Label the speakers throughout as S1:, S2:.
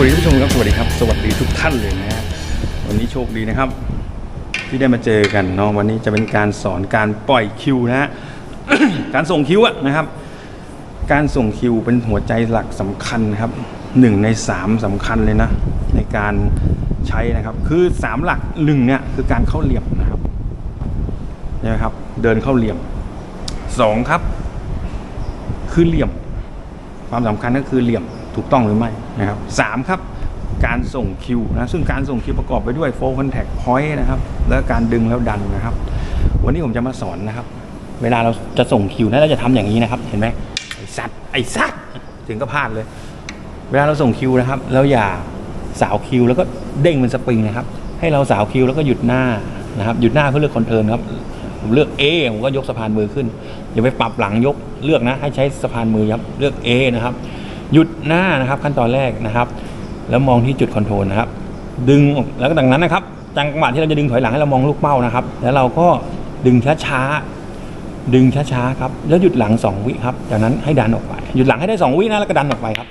S1: วัสดีท่านผู้ชมครับสวัสดีครับ สวัสดีทุกท่านเลยนะฮะวันนี้โชคดีนะครับ ที่ได้มาเจอกันเนาะวันนี้จะเป็นการสอนการปล่อยคิวนะฮะ การส่งคิวอะนะครับ การส่งคิวเป็นหัวใจหลักสำคัญครับหนึ่งในสามสำคัญเลยนะ ในการใช้นะครับ คือสามหลักหนึ่งเนี่ยคือการเข้าเหลี่ยมนะครับใช่ไหมครับ เดินเข้าเหลี่ยมสองครับ คือเหลี่ยม ความสำคัญก็คือเหลี่ยม ถูกต้องหรือไม่นะครับสามครับการส่งคิวนะซึ่งการส่งคิวประกอบไปด้วยโฟคอนแทคพอยต์นะครับแล้วการดึงแล้วดันนะครับ วันนี้ผมจะมาสอนนะครับ เวลาเราจะส่งคิวนะเราจะทำอย่างนี้นะครับ เห็นไหมไอ้สัตว์ไอ้สัตว์ถึงก็พลาดเลย เวลาเราส่งคิวนะครับเราอย่าสาวคิวแล้วก็เด้งเป็นสปริงนะครับ ให้เราสาวคิวแล้วก็หยุดหน้านะครับหยุดหน้าเพื่อเลือกคอนเทิร์นครับผมเลือก A ผมก็ยกสะพานมือขึ้นอย่าไปปรับหลังยกเลือกนะให้ใช้สะพานมือครับเลือก A นะครับ หยุดหน้านะครับขั้นตอนแรกนะครับ แล้วมองที่จุดคอนโทรลนะครับ ดึงแล้วก็ดังนั้นนะครับจังหวะที่เราจะดึงถอยหลังให้เรามองลูกเป้านะครับ แล้วเราก็ดึงช้าๆดึงช้าๆครับแล้วหยุดหลัง 2 วิครับจากนั้นให้ดันออกไป หยุดหลังให้ได้ 2 วินะแล้วก็ดันออกไปครับ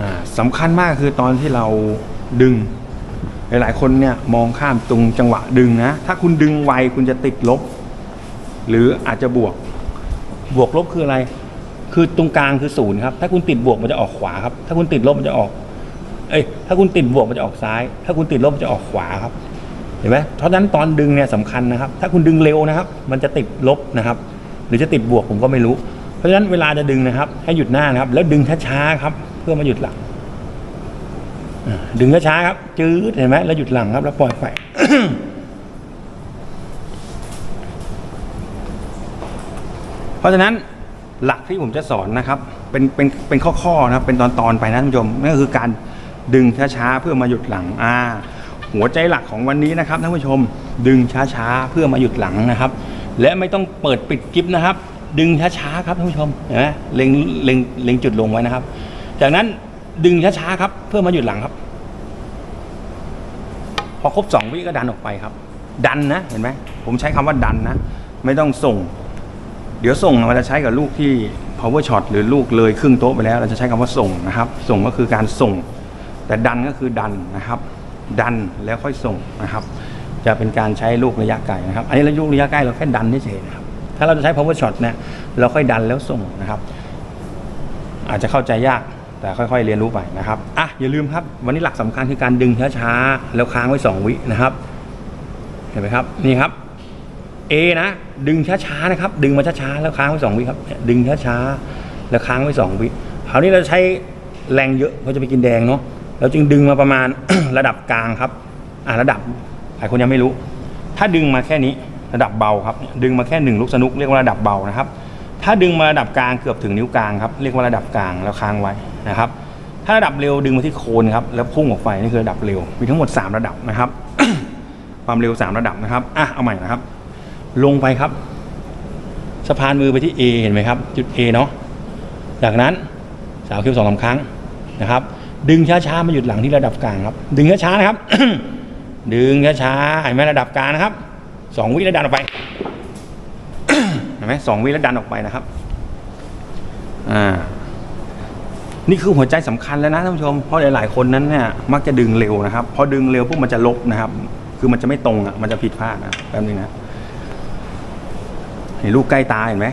S1: อ่าสำคัญมากคือตอนที่เราดึง หลายๆ คนเนี่ยมองข้ามตรงจังหวะดึงนะ ถ้าคุณดึงไวคุณจะติดลบ หรืออาจจะบวก บวกลบคืออะไร คือตรงกลางคือศูนย์ครับ ถ้าคุณติดบวกมันจะออกขวาครับ ถ้าคุณติดลบมันจะออก เอ้ย ถ้าคุณติดบวกมันจะออกซ้าย ถ้าคุณติดลบมันจะออกขวาครับ เห็นไหมเพราะฉะนั้นตอนดึงเนี่ยสำคัญนะครับ ถ้าคุณดึงเร็วนะครับ มันจะติดลบนะครับ หรือจะติดบวกผมก็ไม่รู้ เพราะฉะนั้นเวลาจะดึงนะครับ ให้หยุดหน้านะครับ แล้วดึงช้าๆครับ เพื่อมาหยุดหลังดึงช้าๆครับ จืดเห็นไหมแล้วหยุดหลังครับแล้วปล่อยไปเพราะฉะนั้น หลักที่ผมจะสอนนะครับ เป็นเป็นเป็นข้อๆนะครับเป็นตอนๆไปนะท่านผู้ชมนั่นก็คือการดึงช้าๆเพื่อมาหยุดหลังอ่าหัวใจหลักของวันนี้นะครับท่านผู้ชม ดึงช้าๆเพื่อมาหยุดหลังนะครับ และไม่ต้องเปิดปิดกิฟนะครับ ดึงช้าๆครับท่านผู้ชมเห็นไหมเล็งเล็งเล็งจุดลงไว้นะครับ จากนั้นดึงช้าๆครับ เพื่อมาหยุดหลังครับ พอครบสองวิก็ดันออกไปครับ ดันนะเห็นไหมผมใช้คำว่าดันนะ ไม่ต้องส่ง เดี๋ยวส่งเราจะใช้กับลูกที่ power shot หรือลูกเลยครึ่งโต๊ะไปแล้ว เราจะใช้คำว่าส่งนะครับ ส่งก็คือการส่ง แต่ดันก็คือดันนะครับ ดันแล้วค่อยส่งนะครับ จะเป็นการใช้ลูกระยะไกลนะครับ อันนี้เราลูกระยะใกล้เราแค่ดันเฉยๆนะครับ ถ้าเราจะใช้ power shot เนี่ยเราค่อยดันแล้วส่งนะครับ อาจจะเข้าใจยากแต่ค่อยๆ เรียนรู้ไปนะครับ อะอย่าลืมครับ วันนี้หลักสำคัญคือการดึงช้าๆ แล้วค้างไว้สองวินะครับ เห็นไหมครับ นี่ครับ A นะ ดึงช้าๆนะครับ ดึงมาช้าๆแล้วค้างไว้สองวิครับ ดึงช้าๆแล้วค้างไว้สองวิคราวนี้เราใช้แรงเยอะเพราะจะไปกินแดงเนาะเราจึงดึงมาประมาณ ระดับกลางครับ อ่าระดับหลายคนยังไม่รู้ ถ้าดึงมาแค่นี้ระดับเบาครับ ดึงมาแค่หนึ่งลูกสนุกเรียกว่าระดับเบานะครับ ถ้าดึงมาระดับกลางเกือบถึงนิ้วกลางครับเรียกว่าระดับกลางแล้วค้างไว้นะครับ ถ้าระดับเร็วดึงมาที่โคนครับแล้วพุ่งออกไปนี่คือระดับเร็วมีทั้งหมด 3 ระดับนะครับ ความเร็ว 3 ระดับนะครับอะเอาใหม่นะครับ ลงไปครับ สะพานมือไปที่ A เห็นไหมครับ จุด A เนาะจากนั้นสาวคิวสองสามครั้งนะครับ ดึงช้าๆมาหยุดหลังที่ระดับกลางครับ ดึงช้าๆนะครับ ดึงช้าๆเห็นไหมระดับกลางนะครับสองวิแล้วดันออกไปเห็นไหมสองวิแล้วดันออกไปนะครับอ่านี่คือหัวใจสำคัญแล้วนะท่านผู้ชม เพราะหลาย ๆ คนนั้นเนี่ยมักจะดึงเร็วนะครับ พอดึงเร็วพวกมันจะลบนะครับ คือมันจะไม่ตรงอะ มันจะผิดพลาดนะแป๊บนึงนะ เห็นลูกใกล้ตาเห็นไหม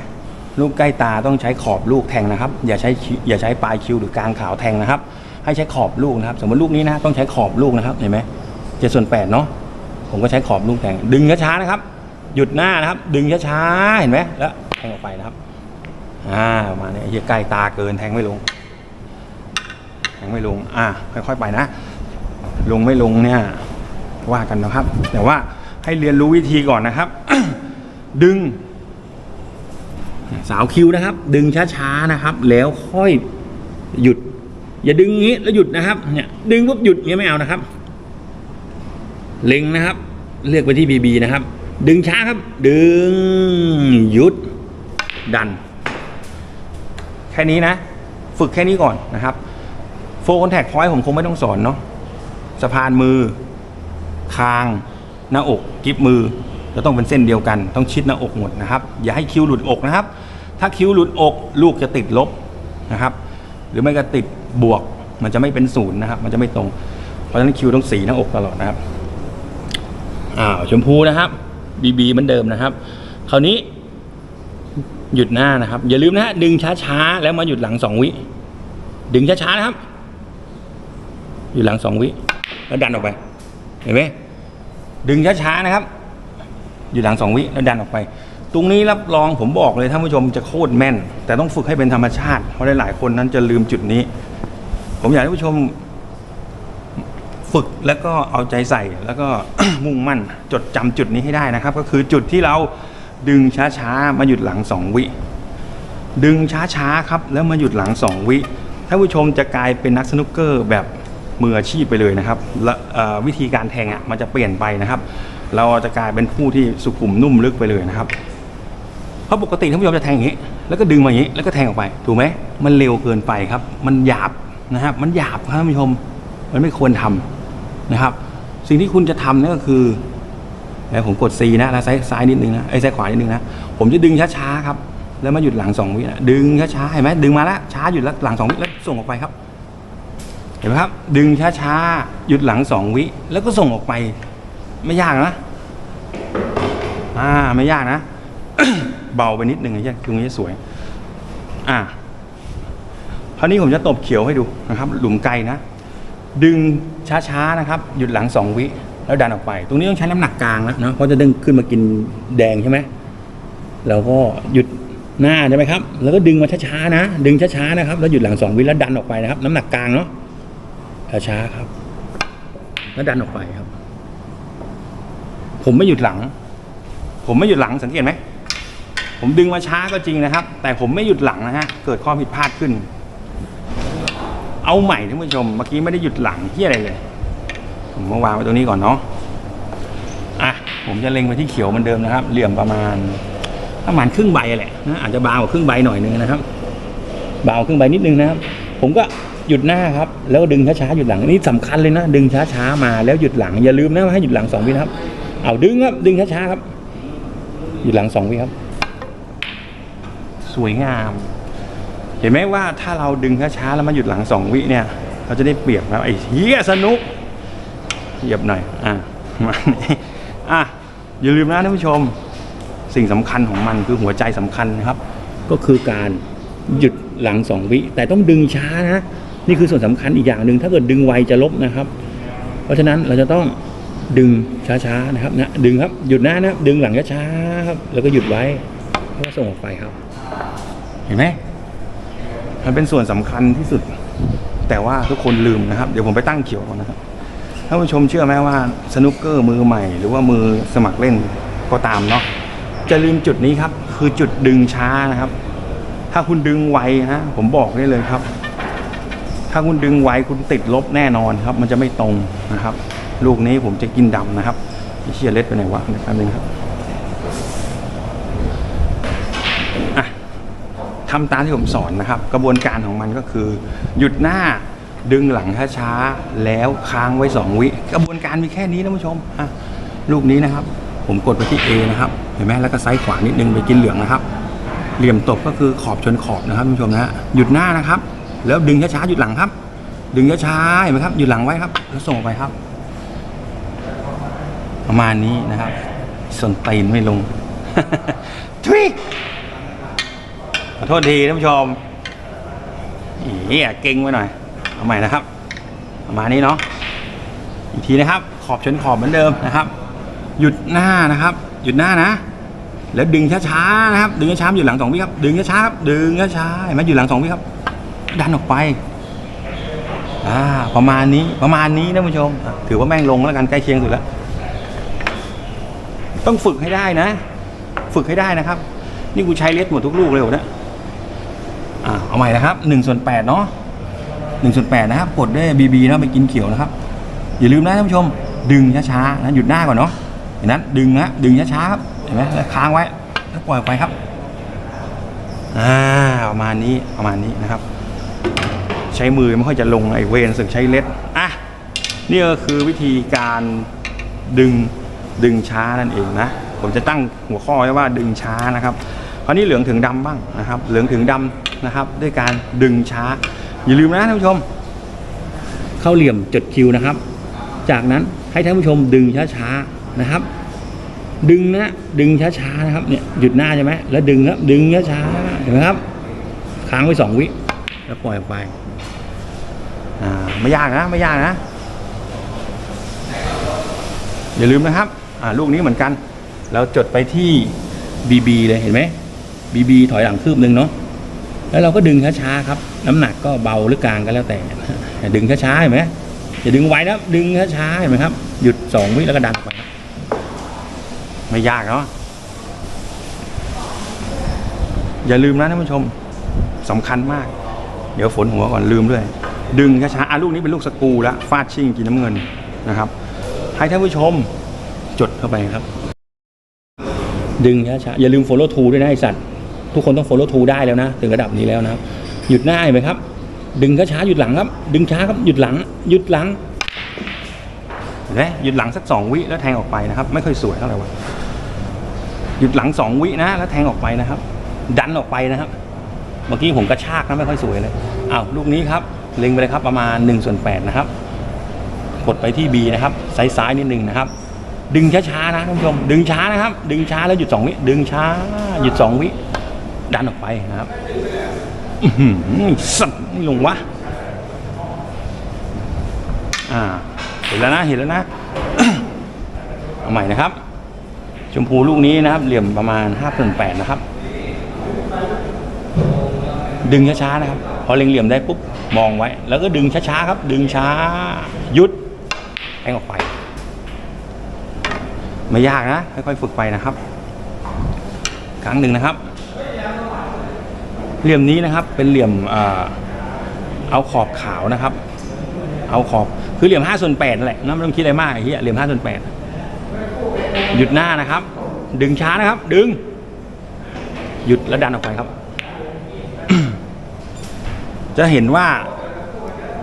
S1: ลูกใกล้ตาต้องใช้ขอบลูกแทงนะครับ อย่าใช้อย่าใช้ปลายคิ้วหรือกลางขาวแทงนะครับ ให้ใช้ขอบลูกนะครับ สมมติลูกนี้นะต้องใช้ขอบลูกนะครับเห็นไหมเจ็ดส่วนแปดเนาะผมก็ใช้ขอบลูกแทง ดึงช้าๆนะครับ หยุดหน้านะครับ ดึงช้าๆเห็นไหมแล้วแทงออกไปนะครับอ่าประมาณนี้ไอ้เหี้ยใกล้ตาเกินแทงไม่ลง แทงไม่ลง อ่าค่อยๆไปนะ ลงไม่ลงเนี่ยว่ากันนะครับ แต่ว่าให้เรียนรู้วิธีก่อนนะครับ ดึง สาวคิวนะครับ ดึงช้าๆนะครับ แล้วค่อยหยุด อย่าดึงงี้แล้วหยุดนะครับ เนี่ย ดึงปุ๊บหยุดอย่างนี้ไม่เอานะครับ เล็งนะครับ เลือกไปที่บีบีนะครับ ดึงช้าครับ ดึงหยุด ดัน แค่นี้นะ ฝึกแค่นี้ก่อนนะครับโฟคอนแทคพอยต์ผมคงไม่ต้องสอนเนาะสะพานมือ คาง หน้าอก กิบมือ จะต้องเป็นเส้นเดียวกัน ต้องชิดหน้าอกหมดนะครับ อย่าให้คิ้วหลุดอกนะครับ ถ้าคิ้วหลุดอกลูกจะติดลบนะครับ หรือไม่ก็ติดบวก มันจะไม่เป็นศูนย์นะครับ มันจะไม่ตรง เพราะฉะนั้นคิ้วต้องสีหน้าอกตลอดนะครับอ้าวชมพูนะครับบีบีเหมือนเดิมนะครับ คราวนี้หยุดหน้านะครับ อย่าลืมนะฮะดึงช้าๆแล้วมาหยุดหลังสองวิ ดึงช้าๆนะครับหยุดหลังสองวิ แล้วดันออกไป เห็นไหมดึงช้าๆนะครับ หยุดหลังสองวิแล้วดันออกไป ตรงนี้รับรองผมบอกเลยท่านผู้ชมจะโคตรแม่น แต่ต้องฝึกให้เป็นธรรมชาติ เพราะหลายๆคนนั้นจะลืมจุดนี้ ผมอยากให้ผู้ชมฝึกแล้วก็เอาใจใส่แล้วก็มุ่งมั่นจดจำจุดนี้ให้ได้นะครับ ก็คือจุดที่เราดึงช้าๆมาหยุดหลังสองวิ ดึงช้าๆครับแล้วมาหยุดหลังสองวิท่านผู้ชมจะกลายเป็นนักสนุกเกอร์แบบมืออาชีพไปเลยนะครับและวิธีการแทงอะมันจะเปลี่ยนไปนะครับ เราจะกลายเป็นผู้ที่สุขุมนุ่มลึกไปเลยนะครับ เพราะปกติท่านผู้ชมจะแทงอย่างนี้ แล้วก็ดึงมาอย่างนี้ แล้วก็แทงออกไป ถูกไหม มันเร็วเกินไปครับ มันหยาบนะครับ มันหยาบครับท่านผู้ชม มันไม่ควรทำนะครับ สิ่งที่คุณจะทำนั่นก็คือแล้วผมกด C นะแล้วซ้ายซ้ายนิดนึงนะไอ้ซ้ายขวานิดนึงนะ ผมจะดึงช้าๆครับ แล้วมาหยุดหลังสองวินะดึงช้าๆเห็นไหมดึงมาแล้วช้าหยุดแล้วหลังสองวิแล้วส่งออกไปครับ เห็นไหมครับ ดึงช้าๆหยุดหลังสองวิแล้วก็ส่งออกไป ไม่ยากนะ อ่า ไม่ยากนะ เบาไปนิดนึงไอ้เหี้ยตรงนี้จะสวย อ่าคราวนี้ผมจะตบเขียวให้ดูนะครับ หลุมไกลนะ ดึงช้าๆนะครับ หยุดหลังสองวิ แล้วดันออกไป ตรงนี้ต้องใช้น้ำหนักกลางแล้วนะเพราะจะดึงขึ้นมากินแดงใช่ไหมแล้วก็หยุดหน้าใช่ไหมครับ แล้วก็ดึงมาช้าๆนะ ดึงช้าๆนะครับ แล้วหยุดหลังสองวิแล้วดันออกไปนะครับ น้ำหนักกลางเนาะช้าๆครับ แล้วดันออกไปครับ ผมไม่หยุดหลัง ผมไม่หยุดหลังสังเกตไหมผมดึงมาช้าก็จริงนะครับ แต่ผมไม่หยุดหลังนะฮะเกิดข้อผิดพลาดขึ้น เอาใหม่ท่านผู้ชมเมื่อกี้ไม่ได้หยุดหลังที่อะไรเลย ผมมาวางไว้ตรงนี้ก่อนเนาะอะผมจะเล็งไปที่เขียวเหมือนเดิมนะครับ เหลี่ยมประมาณประมาณครึ่งใบแหละนะอาจจะบางกว่าครึ่งใบหน่อยนึงนะครับบางกว่าครึ่งใบนิดนึงนะครับ ผมก็หยุดหน้าครับ แล้วดึงช้าๆหยุดหลังนี่สำคัญเลยนะ ดึงช้าๆมาแล้วหยุดหลังอย่าลืมนะให้หยุดหลังสองวินะครับ เอาดึงครับ ดึงช้าๆครับหยุดหลังสองวิครับ สวยงาม เห็นไหมว่าถ้าเราดึงช้าๆแล้วมาหยุดหลังสองวิเนี่ย เราจะได้เปรียบแล้วไอ้เฮียสนุกเหยียบหน่อย อะมานี่อะอย่าลืมนะท่านผู้ชม สิ่งสำคัญของมันคือหัวใจสำคัญนะครับ ก็คือการหยุดหลังสองวิ แต่ต้องดึงช้านะ นี่คือส่วนสำคัญอีกอย่างหนึ่งถ้าเกิดดึงไวจะลบนะครับ เพราะฉะนั้นเราจะต้อง ดึงช้าๆนะครับนะดึงครับหยุดหน้านะครับดึงหลังช้าๆครับแล้วก็หยุดไว้แล้วก็ส่งออกไปครับ เห็นไหมมันเป็นส่วนสำคัญที่สุด แต่ว่าทุกคนลืมนะครับ เดี๋ยวผมไปตั้งเขียวนะครับท่านผู้ชมเชื่อไหมว่าสนุกเกอร์มือใหม่ หรือว่ามือสมัครเล่นก็ตามเนาะจะลืมจุดนี้ครับ คือจุดดึงช้านะครับ ถ้าคุณดึงไวฮะผมบอกได้เลยครับ ถ้าคุณดึงไวคุณติดลบแน่นอนครับ มันจะไม่ตรงนะครับ ลูกนี้ผมจะกินดำนะครับไอ้เชียร์เล็ดไปไหนวะเดี๋ยวแป๊บนึงครับอะทำตามที่ผมสอนนะครับ กระบวนการของมันก็คือ หยุดหน้าดึงหลังช้าๆแล้วค้างไว้สองวิ กระบวนการมีแค่นี้นะผู้ชมอะลูกนี้นะครับ ผมกดไปที่ A นะครับ เห็นไหมแล้วก็ไซส์ขวานิดนึงไปกินเหลืองนะครับ เหลี่ยมตบก็คือขอบชนขอบนะครับผู้ชมนะฮะหยุดหน้านะครับ แล้วดึงช้าๆหยุดหลังครับ ดึงช้าๆเห็นไหมครับหยุดหลังไว้ครับ แล้วส่งออกไปครับ ประมาณนี้นะครับส่วนตีนไม่ลงทุยขอโทษทีท่านผู้ชมอียเก่งไว้หน่อย เอาใหม่นะครับ ประมาณนี้เนาะอีกทีนะครับ ขอบชนขอบเหมือนเดิมนะครับ หยุดหน้านะครับ หยุดหน้านะ แล้วดึงช้าๆนะครับ ดึงช้าๆอยู่หลังสองวิครับ ดึงช้าๆครับดึงช้าๆเห็นไหมอยู่หลังสองวิครับ ดันออกไปอ่าประมาณนี้ประมาณนี้นะผู้ชม ถือว่าแม่งลงแล้วกันใกล้เคียงสุดแล้ว ต้องฝึกให้ได้นะ ฝึกให้ได้นะครับ นี่กูใช้เลสหมดทุกลูกเลยหรอเนี่ยอ่าเอาใหม่นะครับหนึ่งส่วนแปดเนาะหนึ่งส่วนแปดนะครับกดด้วยบีบีนะไปกินเขียวนะครับ อย่าลืมนะท่านผู้ชม ดึงช้าๆนะหยุดหน้าก่อนเนาะเห็นนั้นดึงนะดึงช้าๆครับเห็นไหมแล้วค้างไว้แล้วปล่อยไปครับอ่าประมาณนี้ประมาณนี้นะครับ ใช้มือไม่ค่อยจะลงไอ้เวนสึกใช้เล็ดอะนี่ก็คือวิธีการดึง ดึงช้านั่นเองนะผมจะตั้งหัวข้อไว้ว่าดึงช้านะครับคราวนี้เหลืองถึงดำบ้างนะครับ เหลืองถึงดำนะครับ ด้วยการดึงช้า อย่าลืมนะท่านผู้ชม เข้าเหลี่ยมจดคิวนะครับ จากนั้นให้ท่านผู้ชมดึงช้าๆนะครับ ดึงนะดึงช้าๆนะครับเนี่ยหยุดหน้าใช่ไหมแล้วดึงครับดึงช้าๆเห็นไหมครับค้างไว้สองวิแล้วปล่อยออกไปอ่าไม่ยากนะไม่ยากนะ อย่าลืมนะครับ อ่าลูกนี้เหมือนกัน เราจดไปที่ BB เลยเห็นไหม BB ถอยหลังคืบหนึ่งเนาะแล้วเราก็ดึงช้าๆครับ น้ำหนักก็เบาหรือกลางก็แล้วแต่ ดึงช้าๆเห็นไหมอย่าดึงไวนะดึงช้าๆเห็นไหมครับ หยุดสองวิแล้วก็ดันออกไปไม่ยากเนาะอย่าลืมนะท่านผู้ชมสำคัญมาก เดี๋ยวฝนหัวก่อนลืมด้วย ดึงช้าๆอะลูกนี้เป็นลูกสกูแล้วฟาดชิ่งกินน้ำเงินนะครับ ให้ท่านผู้ชม จดเข้าไปครับ ดึงช้าๆอย่าลืม follow to ด้วยนะไอสัตว์ทุกคนต้อง follow to ได้แล้วนะ ถึงระดับนี้แล้วนะครับ หยุดหน้าไหมครับ ดึงช้าๆหยุดหลังครับ ดึงช้าครับหยุดหลัง หยุดหลังเห็นไหมหยุดหลังสักสองวิแล้วแทงออกไปนะครับ ไม่ค่อยสวยเท่าไหร่วะหยุดหลังสองวินะแล้วแทงออกไปนะครับ ดันออกไปนะครับเมื่อกี้ผมกระชากนะไม่ค่อยสวยเลยอ้าวลูกนี้ครับเล็งไปเลยครับประมาณ1ส่วน8นะครับกดไปที่ B นะครับซ้ายๆนิดนึงนะครับ ดึงช้าๆนะท่านผู้ชม ดึงช้านะครับ ดึงช้าแล้วหยุดสองวิดึงช้า หยุดสองวิดันออกไปนะครับอื้อหือสัตว์ไม่ลงวะอ่า เห็นแล้วนะเห็นแล้วนะเอาใหม่นะครับ ชมพูลูกนี้นะครับ เหลี่ยมประมาณ5ส่วน8นะครับ ดึงช้าๆนะครับ พอเล็งเหลี่ยมได้ปุ๊บมองไว้ แล้วก็ดึงช้าๆครับ ดึงช้าหยุดแทงออกไป ไม่ยากนะ ค่อยๆฝึกไปนะครับ ครั้งหนึ่งนะครับ เหลี่ยมนี้นะครับ เป็นเหลี่ยมเอาขอบขาวนะครับ เอาขอบคือเหลี่ยม5ส่วน8นั่นแหละนะไม่ต้องคิดอะไรมากไอ้เหี้ยเหลี่ยม5ส่วน8หยุดหน้านะครับ ดึงช้านะครับ ดึง หยุดแล้วดันออกไปครับ จะเห็นว่า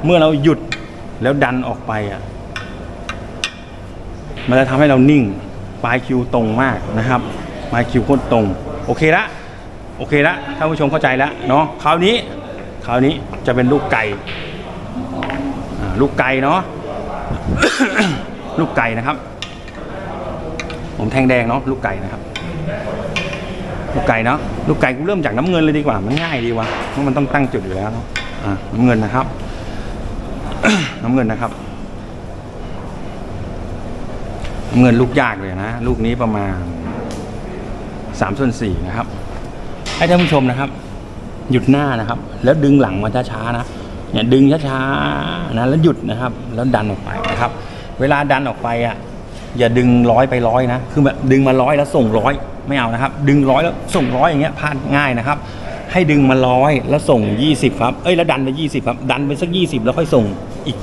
S1: เมื่อเราหยุดแล้วดันออกไปอะมันจะทำให้เรานิ่ง ปลายคิวตรงมากนะครับปลายคิวโคตรตรงโอเคละโอเคละท่านผู้ชมเข้าใจแล้วเนาะคราวนี้คราวนี้จะเป็นลูกไก่ลูกไก่เนาะลูกไก่นะครับ ผมแทงแดงเนาะลูกไก่นะครับ ลูกไก่เนาะลูกไก่กูเริ่มจากน้ำเงินเลยดีกว่ามันง่ายดีวะเพราะมันต้องตั้งจุดอยู่แล้วเนาะน้ำเงินนะครับ น้ำเงินนะครับ น้ำ เงินลูกยากเลยนะ ลูกนี้ประมาณสามส่วนสี่นะครับ ให้ท่านผู้ชมนะครับ หยุดหน้านะครับ แล้วดึงหลังมาช้าๆนะเนี่ยดึงช้าๆนะแล้วหยุดนะครับ แล้วดันออกไปนะครับ เวลาดันออกไปอะอย่าดึงร้อยไปร้อยนะ คือแบบดึงมาร้อยแล้วส่งร้อยไม่เอานะครับ ดึงร้อยแล้วส่งร้อยอย่างเงี้ยพลาดง่ายนะครับ ให้ดึงมาร้อยแล้วส่ง 20 ครับ เอ้ยแล้วดันไป 20 ครับ ดันไปสัก 20 แล้วค่อยส่งอีก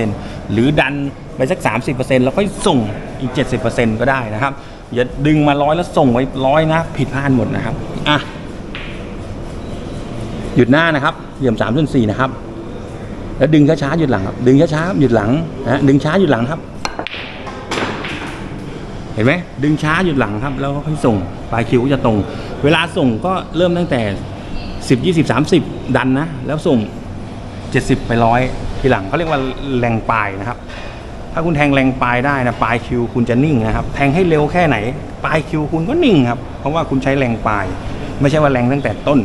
S1: 80%หรือดันไปสัก 30%แล้วค่อยส่งอีก 70%ก็ได้นะครับ อย่าดึงมาร้อยแล้วส่งไว้ร้อยนะผิดพลาดหมดนะครับ อะ หยุดหน้านะครับ เหลี่ยม3ส่วน4นะครับ แล้วดึงช้าๆหยุดหลังครับ ดึงช้าๆหยุดหลังนะดึงช้าหยุดหลังครับ เห็นไหมดึงช้าหยุดหลังครับ แล้วค่อยส่งปลายคิวก็จะตรง เวลาส่งก็เริ่มตั้งแต่ 10 20 30ดันนะ แล้วส่ง70ไปร้อยทีหลังเขาเรียกว่าแรงปลายนะครับ ถ้าคุณแทงแรงปลายได้นะปลายคิวคุณจะนิ่งนะครับ แทงให้เร็วแค่ไหน ปลายคิวคุณก็นิ่งครับ เพราะว่าคุณใช้แรงปลาย ไม่ใช่ว่าแรงตั้งแต่ต้น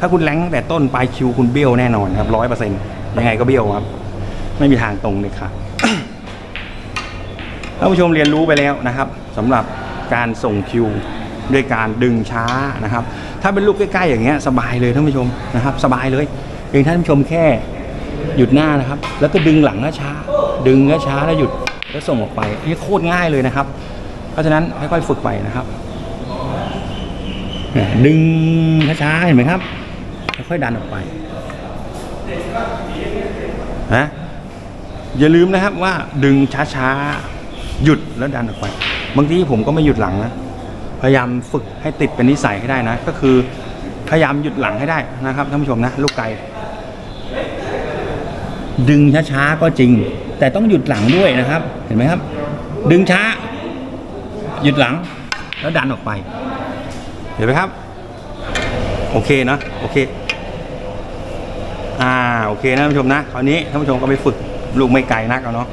S1: ถ้าคุณแรงตั้งแต่ต้นปลายคิวคุณเบี้ยวแน่นอนครับร้อยเปอร์เซ็นต์ยังไงก็เบี้ยวครับ ไม่มีทางตรงเลยครับท่านผู้ชมเรียนรู้ไปแล้วนะครับสำหรับการส่งคิวด้วยการดึงช้านะครับ ถ้าเป็นลูกใกล้ๆอย่างเงี้ยสบายเลยท่านผู้ชมนะครับ สบายเลยเพียงท่านผู้ชมแค่หยุดหน้านะครับ แล้วก็ดึงหลังช้าดึงช้าแล้วหยุดแล้วส่งออกไปนี่โคตรง่ายเลยนะครับ เพราะฉะนั้นค่อยๆฝึกไปนะครับดึงช้าๆเห็นไหมครับค่อยๆดันออกไปนะอย่าลืมนะครับว่าดึงช้าๆหยุดแล้วดันออกไป บางทีผมก็ไม่หยุดหลังนะ พยายามฝึกให้ติดเป็นนิสัยให้ได้นะ ก็คือพยายามหยุดหลังให้ได้นะครับท่านผู้ชมนะลูกไก่ดึงช้าๆก็จริง แต่ต้องหยุดหลังด้วยนะครับ เห็นไหมครับ ดึงช้า หยุดหลังแล้วดันออกไป เห็นไหมครับ โอเคนะโอเคอ่าโอเคนะท่านผู้ชมนะคราวนี้ท่านผู้ชมก็ไปฝึกลูกไม่ไกลนักเอาเนาะ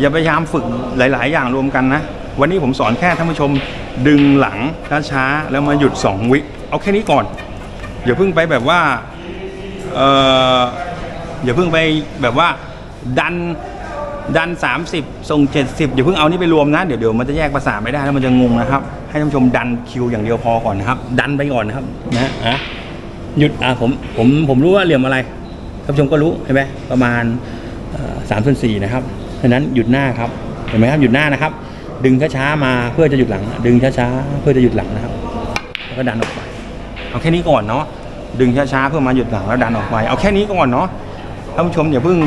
S1: อย่าพยายามฝึกหลาย ๆ อย่างรวมกันนะ วันนี้ผมสอนแค่ท่านผู้ชม ดึงหลังช้าๆแล้วมาหยุด 2 วิเอาแค่นี้ก่อนอย่าเพิ่งไปแบบว่าเอออย่าเพิ่งไปแบบว่าดันดัน 30 ส่ง 70 อย่าเพิ่งเอานี่ไปรวมนะ เดี๋ยวเดี๋ยวมันจะแยกภาษาไม่ได้แล้วมันจะงงนะครับ ให้ท่านผู้ชมดันคิวอย่างเดียวพอก่อนนะครับ ดันไปก่อนนะครับนะอะหยุดอะผมผมผมรู้ว่าเหลี่ยมอะไรท่านผู้ชมก็รู้เห็นไหมประมาณสามส่วนสี่นะครับเพราะฉะนั้นหยุดหน้าครับเห็นไหมครับหยุดหน้านะครับ ดึงช้าๆมาเพื่อจะหยุดหลัง ดึงช้าๆเพื่อจะหยุดหลังนะครับ แล้วก็ดันออกไป เอาแค่นี้ก่อนเนาะดึงช้าๆเพื่อมาหยุดหลังแล้วดันออกไป เอาแค่นี้ก่อนเนาะท่านผู้ชมอย่าเพิ่ง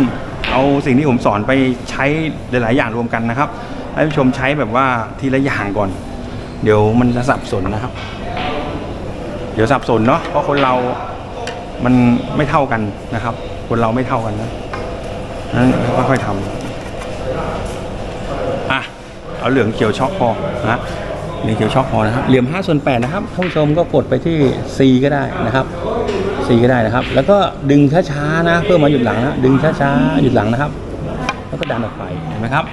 S1: เอาสิ่งที่ผมสอนไปใช้หลาย ๆ อย่างรวมกันนะครับให้ท่านผู้ชมใช้แบบว่าทีละอย่างก่อน เดี๋ยวมันจะสับสนนะครับ เดี๋ยวสับสนเนาะเพราะคนเรามันไม่เท่ากันนะครับ คนเราไม่เท่ากันนะนั้นค่อยๆทำ เอาเหลืองเขียวช็อกพอนะเหลืองเขียวช็อกพอนะครับเหลี่ยม5ส่วน8นะครับท่านผู้ชมก็กดไปที่ C ก็ได้นะครับ C ก็ได้นะครับ แล้วก็ดึงช้าๆนะ เพื่อมาหยุดหลังนะดึงช้าๆหยุดหลังนะครับ แล้วก็ดันออกไปเห็นไหมครับ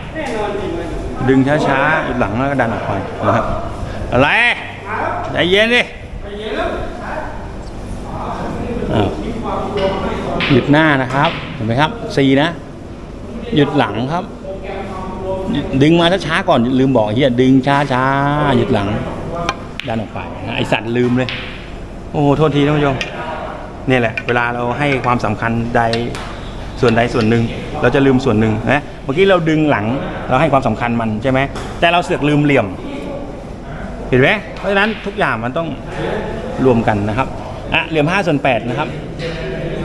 S1: ดึงช้าๆหยุดหลังแล้วก็ดันออกไปนะครับอะไรใจเย็นดิหยุดหน้านะครับเห็นไหมครับสี่นะ หยุดหลังครับ ดึงมาช้าๆก่อนลืมบอกเฮียดึงช้าๆหยุดหลังดันออกไปนะไอสัตว์ลืมเลย โอ้โหโทษทีท่านผู้ชมนี่แหละ เวลาเราให้ความสำคัญใดส่วนใดส่วนหนึ่งเราจะลืมส่วนหนึ่งนะเมื่อกี้เราดึงหลังเราให้ความสำคัญมันใช่ไหมแต่เราเสือกลืมเหลี่ยม เห็นไหมเพราะฉะนั้นทุกอย่างมันต้องรวมกันนะครับอะเหลี่ยม5ส่วน8นะครับ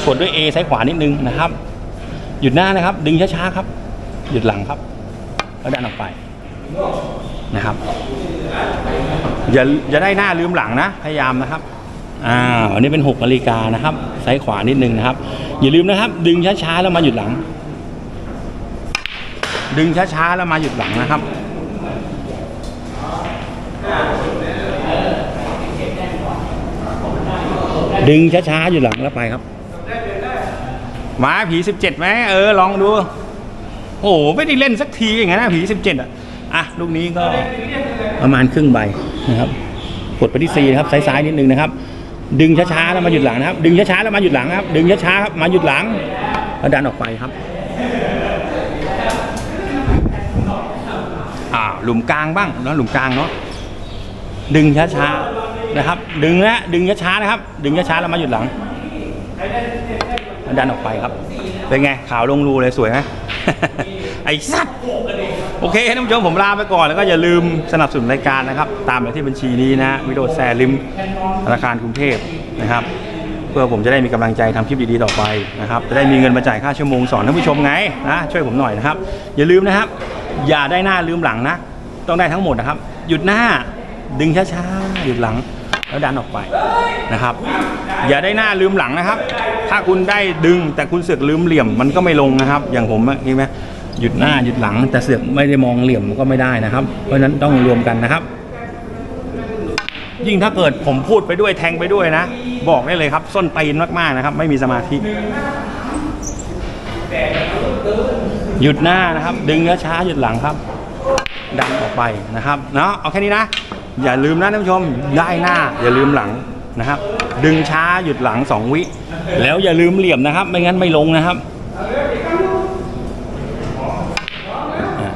S1: กดด้วย A ซ้ายขวานิดนึงนะครับ หยุดหน้านะครับ ดึงช้าๆครับ หยุดหลังครับ แล้วดันออกไปนะครับ อย่าอย่าได้หน้าลืมหลังนะ พยายามนะครับอ่าอันนี้เป็น6นาฬิกานะครับซ้ายขวานิดนึงนะครับ อย่าลืมนะครับ ดึงช้าๆแล้วมาหยุดหลัง ดึงช้าๆแล้วมาหยุดหลังนะครับดึงช้าๆอยู่หลังแล้วไปครับ มาผีสิบเจ็ดไหมเออ ลองดู โอ้โหไม่ได้เล่นสักทีอย่างนั้นนะผีสิบเจ็ดอะอะลูกนี้ก็ประมาณครึ่งใบนะครับกดไปที่ C นะครับซ้ายๆนิดนึงนะครับ ดึงช้าๆแล้วมาหยุดหลังนะครับ ดึงช้าๆแล้วมาหยุดหลังครับ ดึงช้าๆครับมาหยุดหลังแล้วดันออกไปครับอ่าหลุมกลางบ้างเนาะหลุมกลางเนาะดึงช้าๆนะครับ ดึงนะดึงช้าๆนะครับ ดึงช้าๆแล้วมาหยุดหลังแล้วดันออกไปครับ เป็นไงขาวลงรูเลยสวยไหม ไอ้สัตว์โอเคท่านผู้ชมผมลาไปก่อนแล้วก็อย่าลืมสนับสนุนรายการนะครับ ตามไปที่บัญชีนี้นะวิดีโอแซลิมธนาคารกรุงเทพนะครับ เพื่อผมจะได้มีกำลังใจทำคลิปดีๆต่อไปนะครับจะได้มีเงินมาจ่ายค่าชั่วโมงสอนท่านผู้ชมไงนะช่วยผมหน่อยนะครับ อย่าลืมนะครับ อย่าได้หน้าลืมหลังนะ ต้องได้ทั้งหมดนะครับ หยุดหน้าดึงช้าๆหยุดหลัง แล้วดันออกไปนะครับ อย่าได้หน้าลืมหลังนะครับ ถ้าคุณได้ดึงแต่คุณเสือกลืมเหลี่ยมมันก็ไม่ลงนะครับ อย่างผมเมื่ไหมหยุดหน้าหยุดหลังแต่เสือกไม่ได้มองเหลี่ยมก็ไม่ได้นะครับ เพราะฉะนั้นต้องรวมกันนะครับ ยิ่งถ้าเกิดผมพูดไปด้วยแทงไปด้วยนะ บอกได้เลยครับ ส้นตีนมากๆนะครับ ไม่มีสมาธิหยุดหน้านะครับ ดึงช้าหยุดหลังครับ ดันออกไปนะครับเนาะเอาแค่นี้นะ อย่าลืมนะท่านผู้ชมได้หน้า อย่าลืมหลังนะครับ ดึงช้าหยุดหลัง 2 วิ แล้วอย่าลืมเหลี่ยมนะครับ ไม่งั้นไม่ลงนะครับ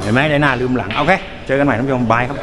S1: เห็นไหมได้หน้าลืมหลังโอเคเจอกันใหม่ท่านผู้ชมบายครับ